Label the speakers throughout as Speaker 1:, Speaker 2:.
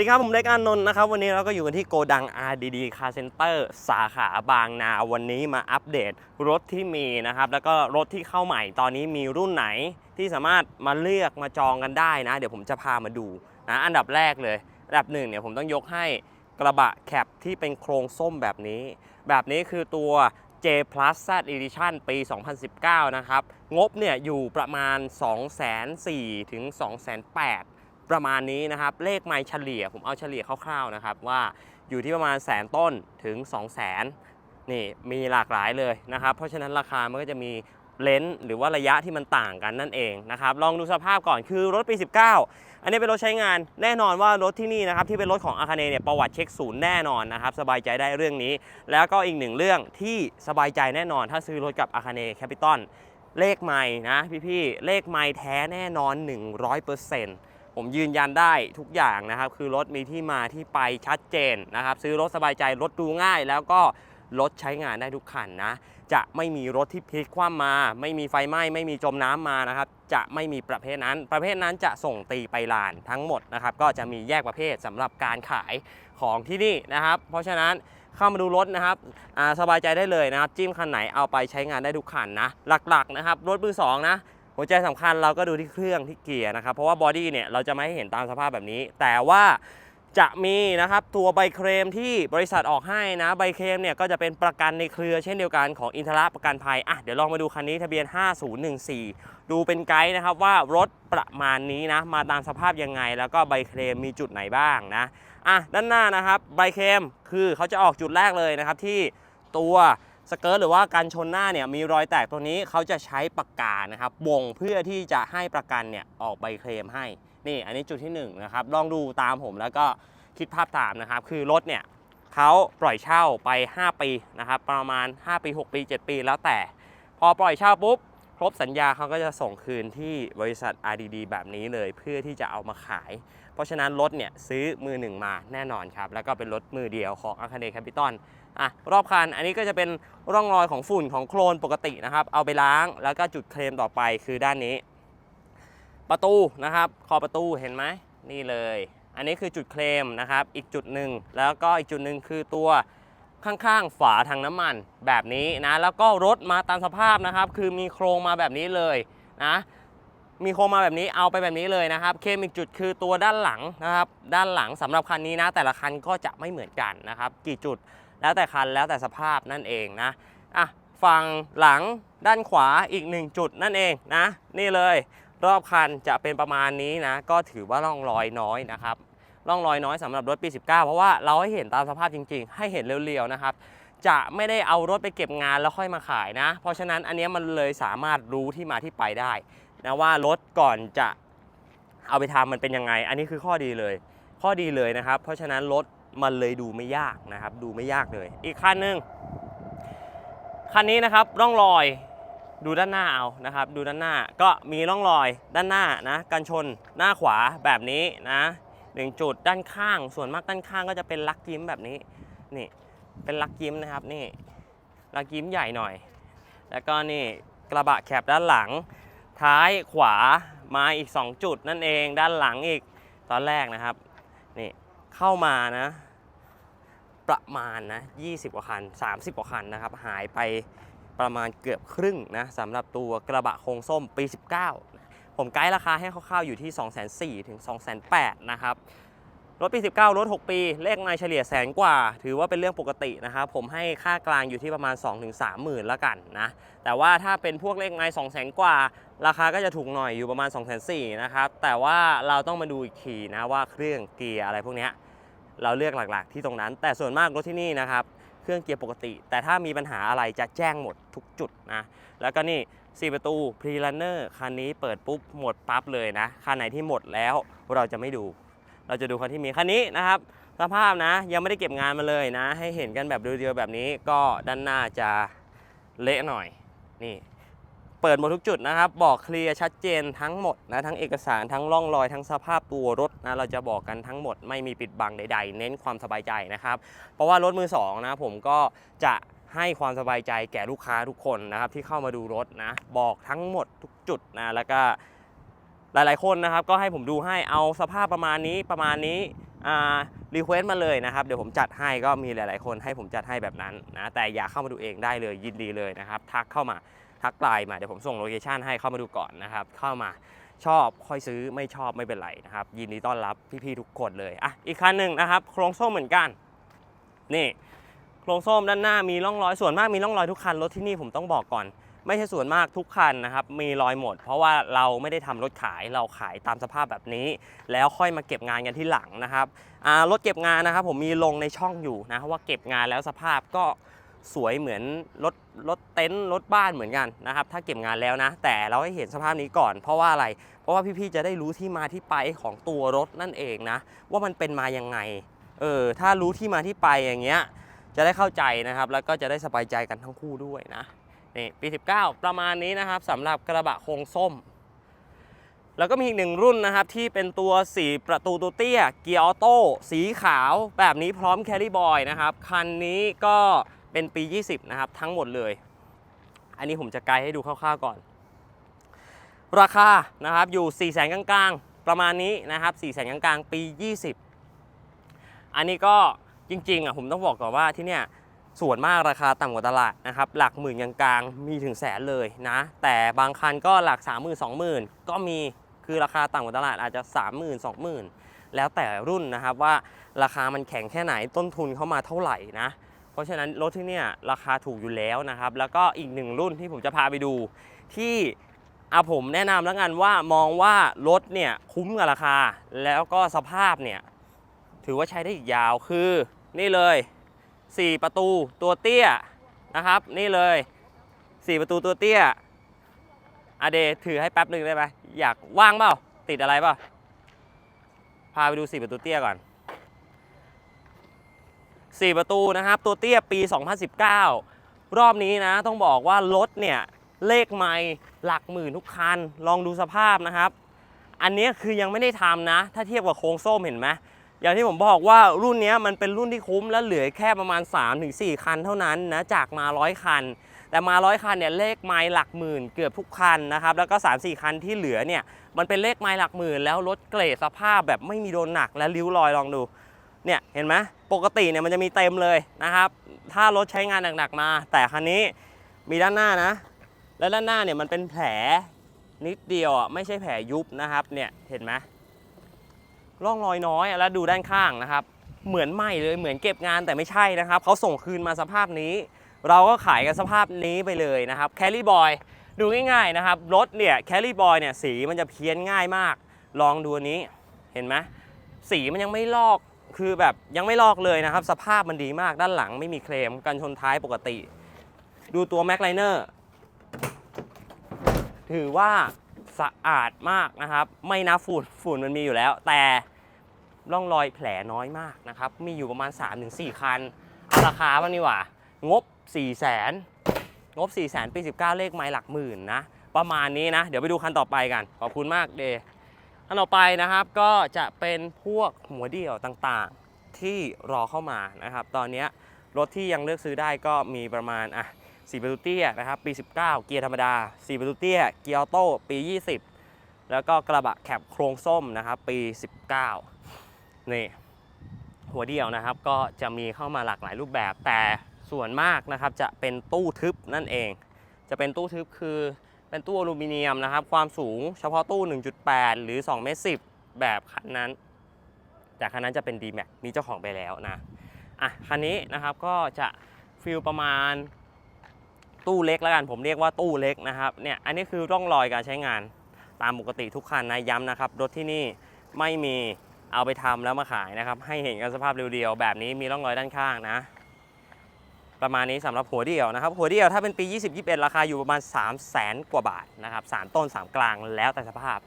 Speaker 1: สวัสดีครับ ผมเล็กอานนท์นะครับ วันนี้เราก็อยู่กันที่โกดัง RDD Car Center สาขาบางนา วันนี้มาอัปเดตรถที่มีนะครับ แล้วก็รถที่เข้าใหม่ตอนนี้มีรุ่นไหนที่สามารถมาเลือกมาจองกันได้นะ เดี๋ยวผมจะพามาดูนะอันดับแรกเลย อันดับหนึ่งเนี่ยผมต้องยกให้กระบะแคปที่เป็นโครงส้มแบบนี้ แบบนี้คือตัว J Plus Z Edition ปี 2019 นะครับ งบเนี่ยอยู่ประมาณ 2,400,000ถึง 2,800,000 ประมาณนี้นะครับ เลขไมล์เฉลี่ยผมเอาเฉลี่ยคร่าวๆนะครับว่าอยู่ที่ประมาณแสนต้นถึง 2 0 0 0 0นนี่มีหลากหลายเลยนะครับ เพราะฉะนั้นราคามันก็จะมีเลนส์หรือว่าระยะที่มันต่างกันนั่นเองนะครับ ลองดูสภาพก่อนคือรถปี 19 อันนี้เป็นรถใช้งานแน่นอนว่ารถที่นี่นะครับที่เป็นรถของอาคาเนเนี่ยประวัติเช็คศูนย์แน่นอนนะครับสบายใจได้เรื่องนี้ แล้วก็อีกหนึ่งเรื่องที่สบายใจแน่นอน ถ้าซื้อรถกับอาคาเนแคปิตอลเลขไม่นะพี่ๆเลขไม่แท้แน่นอน 100% ผมยืนยันได้ทุกอย่างนะครับ คือรถมีที่มาที่ไปชัดเจนนะครับ ซื้อรถสบายใจรถดูง่าย แล้วก็รถใช้งานได้ทุกคันนะ จะไม่มีรถที่พลิกคว่ำมา ไม่มีไฟไหม้ไม่มีจมน้ำมานะครับ จะไม่มีประเภทนั้น ประเภทนั้นจะส่งตีไปลานทั้งหมดนะครับ ก็จะมีแยกประเภทสำหรับการขายของที่นี่นะครับ เพราะฉะนั้นเข้ามาดูรถนะครับสบายใจได้เลยนะครับ จิ้มคันไหนเอาไปใช้งานได้ทุกคันนะ หลักๆนะครับ รถมือสองนะ หัวใจสำคัญเราก็ดูที่เครื่องที่เกียร์นะครับ เพราะว่าบอดี้เนี่ยเราจะไม่ให้เห็นตามสภาพแบบนี้ แต่ว่าจะมีนะครับตัวใบเคลมที่บริษัทออกให้นะใบเคลมเนี่ยก็จะเป็นประกันในเครือเช่นเดียวกันของอินทระประกันภัยอะเดี๋ยวลองมาดูคันนี้ทะเบียน 5014 ดูเป็นไกด์นะครับว่ารถประมาณนี้นะมาตามสภาพยังไง แล้วก็ใบเคลมมีจุดไหนบ้างนะอะด้านหน้านะครับใบเคลมคือเขาจะออกจุดแรกเลยนะครับที่ตัว สเกิร์ตหรือว่าการชนหน้าเนี่ยมีรอยแตกตัวนี้เขาจะใช้ปากกานะครับบ่งเพื่อที่จะให้ประกันเนี่ยออกใบเคลมให้นี่อันนี้จุดที่1นงนะครับลองดูตามผมแล้วก็คิดภาพตามนะครับ คือรถเนี่ยเขาปล่อยเช่าไป 5 ปีนะครับประมาณ 5 ปี 6 ปี 7 ปีแล้วแต่ พอปล่อยเช่าปุ๊บ ครบสัญญาเขาก็จะส่งคืนที่บริษัท RDD แบบนี้เลยเพื่อที่จะเอามาขาย เพราะฉะนั้นรถเนี่ยซื้อมือหนึ่งมาแน่นอนครับ แล้วก็เป็นรถมือเดียวของ a า a เ e แคปิตอลอะรอบคันอันนี้ก็จะเป็นร่องรอยของฝุ่นของโคลนปกตินะครับ เอาไปล้างแล้วก็จุดเคลมต่อไปคือด้านนี้ ประตูนะครับขอประตูเห็นไหมนี่เลย อันนี้คือจุดเคลมนะครับ อีกจุดหนึ่งแล้วก็อีกจุดหนึ่งคือตัว ข้างๆ ฝาถังน้ำมันแบบนี้นะแล้วก็รถมาตามสภาพนะครับ คือมีโครงมาแบบนี้เลยนะมีโครงมาแบบนี้เอาไปแบบนี้เลยนะครับ เคมอีกจุดคือตัวด้านหลังนะครับ ด้านหลังสำหรับคันนี้นะ แต่ละคันก็จะไม่เหมือนกันนะครับ กี่จุดแล้วแต่คันแล้วแต่สภาพนั่นเองนะอะฝั่งหลังด้านขวาอีกหนึ่งจุดนั่นเองนะ นี่เลยรอบคันจะเป็นประมาณนี้นะ ก็ถือว่าร่องรอยน้อยนะครับ ร่องรอยน้อยสำหรับรถปี 19 เพราะว่าเราให้เห็นตามสภาพจริง ๆ ให้เห็นเรียวๆนะครับจะไม่ได้เอารถไปเก็บงานแล้วค่อยมาขายนะ เพราะฉะนั้นอันนี้มันเลยสามารถรู้ที่มาที่ไปได้นะว่ารถก่อนจะเอาไปทำมันเป็นยังไง อันนี้คือข้อดีเลย ข้อดีเลยนะครับ เพราะฉะนั้นรถมันเลยดูไม่ยากนะครับ ดูไม่ยากเลย อีกคันหนึ่งคันนี้นะครับร่องรอยดูด้านหน้าเอานะครับ ดูด้านหน้าก็มีร่องรอยด้านหน้านะกันชนหน้าขวาแบบนี้นะ หนึ่งจุดด้านข้าง ส่วนมากด้านข้างก็จะเป็นลักยิ้มแบบนี้ นี่ เป็นลักยิ้มนะครับ นี่ ลักยิ้มใหญ่หน่อย แล้วก็นี่กระบะแคบด้านหลัง ท้ายขวามาอีก 2 จุดนั่นเอง ด้านหลังอีก ตอนแรกนะครับ นี่ เข้ามานะ ประมาณนะ 20 กว่าคัน 30 กว่าคันนะครับ หายไปประมาณเกือบครึ่งนะสำหรับตัวกระบะโครงส้มปี 19 ผมไกด์ราคาให้คร่าวๆอยู่ที่ 2,400ถึง2,800นะครับรถปี 19 รถ 6 ปี เลขนายเฉลี่ยแสนกว่า ถือว่าเป็นเรื่องปกตินะครับ ผมให้ค่ากลางอยู่ที่ประมาณ 2-3หมื่นละกันนะ แต่ว่าถ้าเป็นพวกเลขนาย2 0 0 0 0กว่า ราคาก็จะถูกหน่อยอยู่ประมาณ 2 4 0 0 0นะครับ แต่ว่าเราต้องมาดูอีกทีนะว่าเครื่องเกียร์อะไรพวกนี้เราเลือกหลักๆ ที่ตรงนั้น แต่ส่วนมากรถที่นี่นะครับ เครื่องเกียร์ปกติ แต่ถ้ามีปัญหาอะไรจะแจ้งหมดทุกจุดนะ แล้วก็นี่ 4 ประตูพรี r นเนอร์คันนี้เปิดปุ๊บหมดปั๊บเลยนะคันไหนที่หมดแล้วเราจะไม่ดู เราจะดูคันที่มีคันนี้นะครับสภาพนะยังไม่ได้เก็บงานมาเลยนะ ให้เห็นกันแบบเดียวๆแบบนี้ก็ด้านหน้าจะเละหน่อยนี่เปิดหมดทุกจุดนะครับ บอกเคลียร์ชัดเจนทั้งหมดนะทั้งเอกสารทั้งร่องรอยทั้งสภาพตัวรถนะเราจะบอกกันทั้งหมดไม่มีปิดบังใด ๆ เน้นความสบายใจนะครับ เพราะว่ารถมือสองนะผมก็จะ ให้ความสบายใจแก่ลูกค้าทุกคนนะครับที่เข้ามาดูรถนะ บอกทั้งหมดทุกจุดนะแล้วก็หลายๆคนนะครับ ก็ให้ผมดูให้เอาสภาพประมาณนี้ประมาณนี้รีเควสต์มาเลยนะครับ เดี๋ยวผมจัดให้ก็มีหลาย ๆ คนให้ผมจัดให้แบบนั้นนะแต่อยากเข้ามาดูเองได้เลยยินดีเลยนะครับ ทักเข้ามาทักไลน์มาเดี๋ยวผมส่งโลเคชันให้เข้ามาดูก่อนนะครับ เข้ามาชอบค่อยซื้อไม่ชอบไม่เป็นไรนะครับ ยินดีต้อนรับพี่ ๆ ทุกคนเลยอะอีกคันหนึ่งนะครับ โครงส้มเหมือนกัน นี่ โครงส้มด้านหน้ามีร่องรอยส่วนมากมีร่องรอยทุกคันรถที่นี่ผมต้องบอกก่อน ไม่ใช่ส่วนมากทุกคันนะครับมีรอยหมด เพราะว่าเราไม่ได้ทำรถขายเราขายตามสภาพแบบนี้ แล้วค่อยมาเก็บงานกันที่หลังนะครับรถเก็บงานนะครับผมมีลงในช่องอยู่นะว่าเก็บงานแล้วสภาพก็สวยเหมือนรถรถเต็นท์รถบ้านเหมือนกันนะครับถ้าเก็บงานแล้วนะ แต่เราให้เห็นสภาพนี้ก่อน เพราะว่าอะไร เพราะว่าพี่ๆจะได้รู้ที่มาที่ไปของตัวรถนั่นเองนะ ว่ามันเป็นมายังไงเออถ้ารู้ที่มาที่ไปอย่างเงี้ย จะได้เข้าใจนะครับ แล้วก็จะได้สบายใจกันทั้งคู่ด้วยนะนี่ปี 19 ประมาณนี้นะครับสำหรับกระบะโครงส้ม แล้วก็มีอีกหนึ่งรุ่นนะครับ ที่เป็นตัว4ประตูตัวเตี้ย เกียร์ออโต้สีขาวแบบนี้พร้อมแครี่บอยนะครับ คันนี้ก็เป็นปี 20 นะครับ ทั้งหมดเลย อันนี้ผมจะไกด์ให้ดูคร่าวๆก่อน ราคานะครับอยู่ 4 0 0แสนกลางๆ ประมาณนี้นะครับ 4 0 0แสนกลางๆ ปี 20 อันนี้ก็ จริงๆอะผมต้องบอกก่อนว่าที่เนี่ยส่วนมากราคาต่ำกว่าตลาดนะครับหลักหมื่นกลางๆมีถึงแสนเลยนะ แต่บางคันก็หลัก 3 0 0 0 0 2 0 0 0 ก็มีคือราคาต่ำกว่าตลาดอาจจะ 3 0 0 0 0 2 0 0 0 แล้วแต่รุ่นนะครับว่าราคามันแข็งแค่ไหนต้นทุนเข้ามาเท่าไหร่นะ เพราะฉะนั้นรถที่เนี่ยราคาถูกอยู่แล้วนะครับ แล้วก็อีกหนึ่งรุ่นที่ผมจะพาไปดู ที่อาผมแนะนำแล้วกันว่ามองว่ารถเนี่ยคุ้มกับราคา แล้วก็สภาพเนี่ยถือว่าใช้ได้อีกยาวคือ นี่เลย 4 ประตูตัวเตี้ยนะครับ นี่เลย 4 ประตูตัวเตี้ยอเดถือให้แป๊บหนึ่งได้ไหมอยากว่างเปล่าติดอะไรเปล่าพาไปดู 4 ประตูเตี้ยก่อน 4 ประตูนะครับ ตัวเตี้ยปี 2019 รอบนี้นะ ต้องบอกว่ารถเนี่ย เลขไม่หลักหมื่นทุกคัน ลองดูสภาพนะครับ อันนี้คือยังไม่ได้ทำนะ ถ้าเทียบกับโครงส้มเห็นไหม อย่างที่ผมบอกว่ารุ่นนี้มันเป็นรุ่นที่คุ้มและเหลือแค่ประมาณ 3-4 คันเท่านั้นนะจากมา 100 คัน แต่มา 100 คันเนี่ยเลขไม้หลักหมื่นเกือบทุกคันนะครับแล้วก็ 3-4 คันที่เหลือเนี่ยมันเป็นเลขไม้หลักหมื่น แล้วรถเกรดสภาพแบบไม่มีโดนหนักและริ้วรอยลองดูเนี่ยเห็นไหมปกติเนี่ยมันจะมีเต็มเลยนะครับ ถ้ารถใช้งานหนักๆมา แต่คันนี้มีด้านหน้านะ และด้านหน้าเนี่ยมันเป็นแผลนิดเดียวอะไม่ใช่แผลยุบนะครับเนี่ยเห็นไหม ร่องรอยน้อยแล้วดูด้านข้างนะครับ เหมือนใหม่เลยเหมือนเก็บงานแต่ไม่ใช่นะครับเขาส่งคืนมาสภาพนี้ เราก็ขายกันสภาพนี้ไปเลยนะครับแคลรี่บอยดูง่ายๆนะครับรถเนี่ยแคลรี่บอยเนี่ยสีมันจะเพี้ยนง่ายมาก ลองดูอันนี้เห็นไหมสีมันยังไม่ลอกคือแบบยังไม่ลอกเลยนะครับ สภาพมันดีมากด้านหลังไม่มีเคลมกันชนท้ายปกติ ดูตัวแม็กไลเนอร์ถือว่าสะอาดมากนะครับ ไม่นับฝุ่นฝุ่นมันมีอยู่แล้ว แต่ ร่องรอยแผลน้อยมากนะครับ มีอยู่ประมาณ 3-4 คัน เอาราคาบ้างดีกว่า งบ 4 0 0 0 0 0งบ 4 0 0 0 0ปี 19 เลขไม้หลักหมื่นนะ ประมาณนี้นะ เดี๋ยวไปดูคันต่อไปกัน ขอบคุณมากเดย์คันต่อไปนะครับก็จะเป็นพวกหัวเดี่ยวต่างๆที่รอเข้ามานะครับ ตอนนี้รถที่ยังเลือกซื้อได้ก็มีประมาณอะ4ประตูเตี้ยนะครับปี 19 เกียร์ธรรมดา 4 ประตูเตี้ย เกียร์ออโต้ปี 20 แล้วก็กระบะแคปโครงส้มนะครับปี 19 นี่หัวเดียวนะครับก็จะมีเข้ามาหลากหลายรูปแบบ แต่ส่วนมากนะครับจะเป็นตู้ทึบนั่นเอง จะเป็นตู้ทึบคือเป็นตู้อลูมิเนียมนะครับ ความสูงเฉพาะตู้ 1.8 หรือ2เมตร10 แบบคันนั้น แต่คันนั้นจะเป็น D-Max มีเจ้าของไปแล้วนะอะคันนี้นะครับก็จะฟิลประมาณตู้เล็กแล้วกันผมเรียกว่าตู้เล็กนะครับเนี่ยอันนี้คือร่องรอยการใช้งานตามปกติทุกคันนะย้ำนะครับ รถที่นี่ไม่มี เอาไปทำแล้วมาขายนะครับ ให้เห็นกันสภาพเรียวๆแบบนี้มีร่องรอยด้านข้างนะ ประมาณนี้สำหรับหัวเดียวนะครับ หัวเดียวถ้าเป็นปี 2021 ราคาอยู่ประมาณ 3 0 0แสนกว่าบาทนะครับสามต้น 3 กลางแล้วแต่สภาพ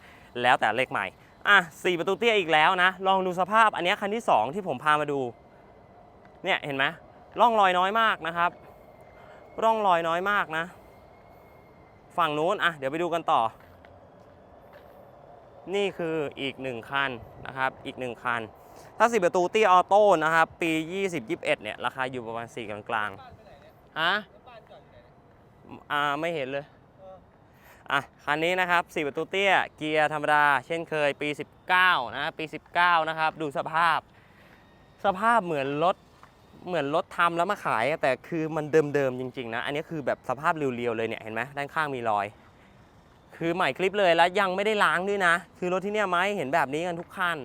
Speaker 1: แล้วแต่เลขใหม่อะสี่ประตูเตี้ยอีกแล้วนะ ลองดูสภาพอันนี้คันที่ 2 ที่ผมพามาดูเนี่ยเห็นไหมร่องรอยน้อยมากนะครับ ร่องรอยน้อยมากนะ ฝั่งนู้นอะเดี๋ยวไปดูกันต่อ นี่คืออีกหนึ่งคันนะครับ อีกหนึ่งคัน ถ้าสิประตูตี้ออโต้นะครับ ปี 2021 เนี่ย ราคาอยู่ประมาณ4กลางกลางๆฮะอ่า ไม่เห็นเลย อะ คันนี้นะครับ 4 ประตูเตี้ย เกียร์ธรรมดา เช่นเคย ปี 19 นะ ปี 19 นะครับ ดูสภาพ สภาพเหมือนรถ เหมือนรถทำแล้วมาขาย แต่คือมันเดิมๆ จริง ๆ นะ อันนี้คือแบบสภาพเรียวๆ เลยเนี่ย เห็นไหมด้านข้างมีรอย คือใหม่คลิปเลยแล้วยังไม่ได้ล้างด้วยนะ คือรถที่เนี่ยไม้เห็นแบบนี้กันทุกคัน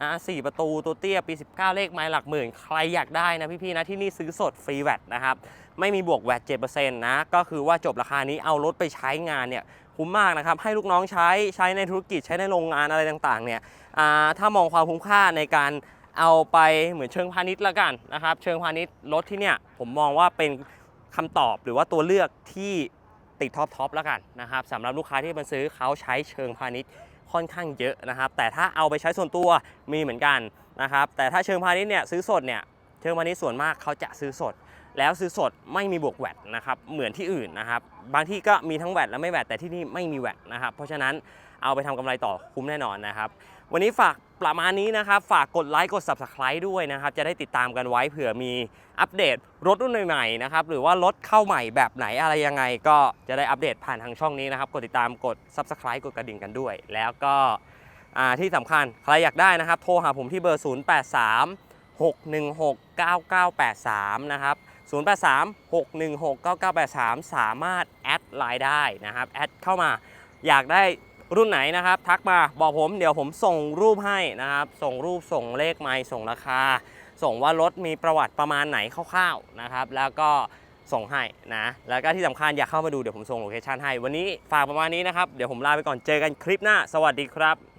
Speaker 1: อะสี่ประตูตัวเตี้ยปี 19 เลขไม้หลักหมื่น ใครอยากได้นะพี่ๆนะที่นี่ซื้อสดฟรีแวตนะครับ ไม่มีบวกแวต7%นะ ก็คือว่าจบราคานี้เอารถไปใช้งานเนี่ยคุ้มมากนะครับ ให้ลูกน้องใช้ใช้ในธุรกิจใช้ในโรงงานอะไรต่างๆเนี่ยอ่าถ้ามองความคุ้มค่าในการเอาไปเหมือนเชิงพาณิชย์ละกันนะครับ เชิงพาณิชย์รถที่เนี่ยผมมองว่าเป็นคำตอบหรือว่าตัวเลือกที่ ติดท็อปทอปแล้วกันนะครับสำหรับลูกค้าที่มาซื้อเขาใช้เชิงพาณิชย์ค่อนข้างเยอะนะครับ แต่ถ้าเอาไปใช้ส่วนตัวมีเหมือนกันนะครับแต่ถ้าเชิงพาณิชย์เนี่ยซื้อสดเนี่ยเชิงพาณิชย์ส่วนมากเขาจะซื้อสด แล้วซื้อสดไม่มีบวกแวตนะครับเหมือนที่อื่นนะครับบางที่ก็มีทั้งแวตและไม่แวตแต่ที่นี่ไม่มีแวตนะครับเพราะฉะนั้นเอาไปทำกำไรต่อคุ้มแน่นอนนะครับ วันนี้ฝากประมาณนี้นะครับ ฝากกดไลค์กด Subscribe ด้วยนะครับ จะได้ติดตามกันไว้เผื่อมีอัปเดตรถรุ่นใหม่ๆนะครับ หรือว่ารถเข้าใหม่แบบไหนอะไรยังไง ก็จะได้อัปเดตผ่านทางช่องนี้นะครับ กดติดตามกด Subscribe กดกระดิ่งกันด้วย แล้วก็ที่สำคัญใครอยากได้นะครับ โทรหาผมที่เบอร์ 083 616 9983 นะครับ 083 616 9983 สามารถแอดไลน์ได้นะครับ แอดเข้ามาอยากได้ รุ่นไหนนะครับ ทักมาบอกผมเดี๋ยวผมส่งรูปให้นะครับ ส่งรูปส่งเลขไมล์ส่งราคา ส่งว่ารถมีประวัติประมาณไหนคร่าวๆนะครับ แล้วก็ส่งให้นะ แล้วก็ที่สำคัญอยากเข้ามาดูเดี๋ยวผมส่งโลเคชั่นให้ วันนี้ฝากประมาณนี้นะครับ เดี๋ยวผมลาไปก่อนเจอกันคลิปหน้า สวัสดีครับ